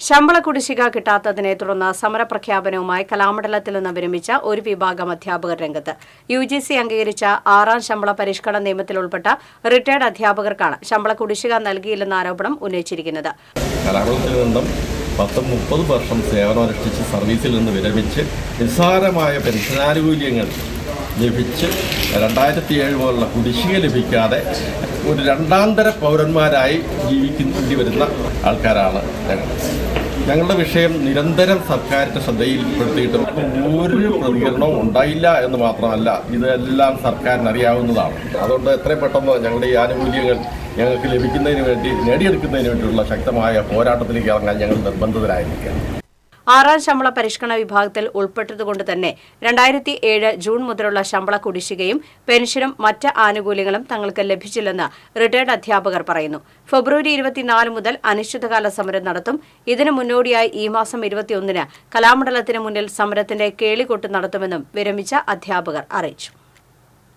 ശമ്പള കുടിശ്ശിക കിട്ടാത്തതിനെ തുടർന്ന് സമരപ്രഖ്യാപനവുമായി കലാമണ്ഡലത്തിൽ നിന്ന് വിരമിച്ച ഒരു വിഭാഗം അധ്യാപകർ രംഗത്ത്. യു ജി സി അംഗീകരിച്ച ആറാം ശമ്പള പരിഷ്കരണ നിയമത്തിൽ ഉൾപ്പെട്ട റിട്ടയർഡ് അധ്യാപകർക്കാണ് ശമ്പള കുടിശ്ശിക നൽകിയില്ലെന്ന ആരോപണം ഉന്നയിച്ചിരിക്കുന്നത്. പത്ത് മുപ്പത് വർഷം സേവനമനുഷ്ഠിച്ച് സർവീസിൽ നിന്ന് വിരമിച്ച് നിസ്സാരമായ പെൻഷനാനുകൂല്യങ്ങൾ ലഭിച്ച് രണ്ടായിരത്തി ഏഴ് പോലുള്ള കുടിശ്ശിക ലഭിക്കാതെ ഒരു രണ്ടാന്തര പൗരന്മാരായി ജീവിക്കേണ്ടി വരുന്ന ആൾക്കാരാണ് ഞങ്ങൾ. ഞങ്ങളുടെ വിഷയം നിരന്തരം സർക്കാരിന്റെ ശ്രദ്ധയിൽപ്പെടുത്തിയിട്ടും ഒരു പ്രതികരണവും ഉണ്ടായില്ല എന്ന് മാത്രമല്ല ഇതെല്ലാം സർക്കാരിന് അറിയാവുന്നതാണ് അതുകൊണ്ട് എത്രയും പെട്ടെന്ന് ഞങ്ങളുടെ ഈ ആനുകൂല്യങ്ങൾ ഞങ്ങൾക്ക് ലഭിക്കുന്നതിന് വേണ്ടി നേടിയെടുക്കുന്നതിന് വേണ്ടിയുള്ള ശക്തമായ പോരാട്ടത്തിലേക്ക് ഇറങ്ങാൻ ഞങ്ങൾ നിർബന്ധിതരായിരിക്കുകയാണ്. ആറാം ശമ്പള പരിഷ്കരണ വിഭാഗത്തിൽ ഉൾപ്പെട്ടതുകൊണ്ട് തന്നെ രണ്ടായിരത്തി ഏഴ് ജൂൺ മുതലുള്ള ശമ്പള കുടിശ്ശികയും പെൻഷനും മറ്റ് ആനുകൂല്യങ്ങളും തങ്ങൾക്ക് ലഭിച്ചില്ലെന്ന് റിട്ടയർഡ് അധ്യാപകർ പറയുന്നു. ഫെബ്രുവരി ഇരുപത്തിനാല് മുതൽ അനിശ്ചിതകാല സമരം നടത്തും. ഇതിനു മുന്നോടിയായി ഈ മാസം ഇരുപത്തിയൊന്നിന് കലാമണ്ഡലത്തിന് മുന്നിൽ സമരത്തിന്റെ കേളികൊട്ട് നടത്തുമെന്നും വിരമിച്ച അധ്യാപകർ അറിയിച്ചു.